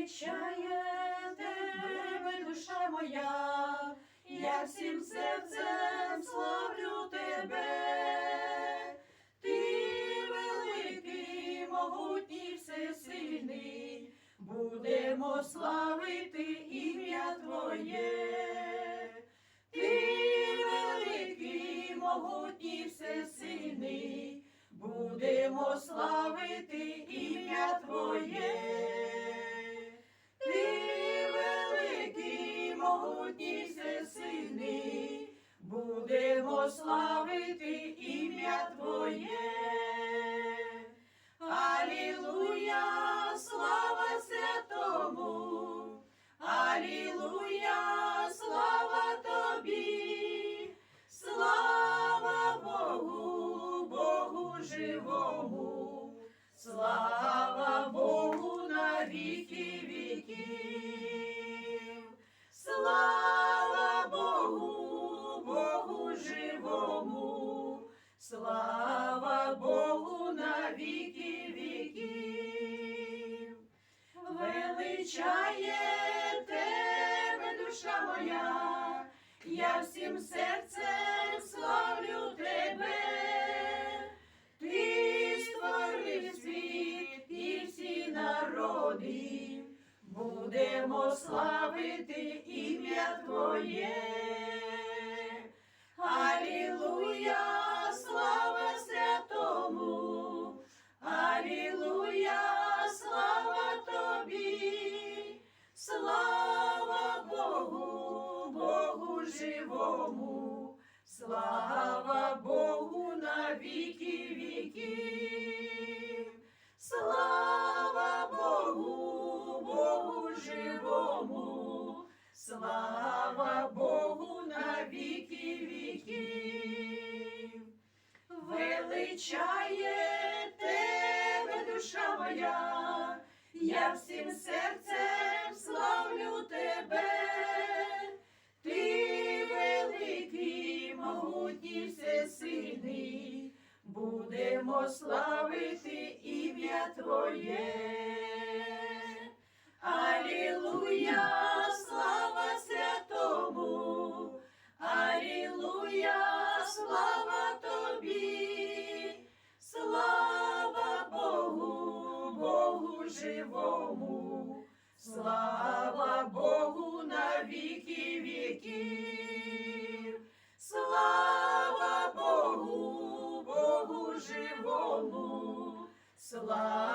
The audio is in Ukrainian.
величає тебе, душа моя, я всім серцем славлю тебе, ти великий, могутній, всесильний, будемо славити ім'я Твоє. Ти великий, могутній, всесильний, будемо славити ім'я могутній, всесильний, будемо славити ім'я Твоє. Слава Богу на віки віків величає тебе, душа моя, я всім серцем славлю тебе, ти створив світ і всі народи, будемо славити ім'я Твоє. Алілуя, живому, слава Богу на віки віків, слава Богу, Богу живому, слава Богу на віки віків величає тебе, душа моя, я всім серцем славлю тебе, будемо славити ім'я Твоє. Алілуя, слава святому, Алілуя, слава тобі, слава Богу, Богу живому, слава Богу на Богу слава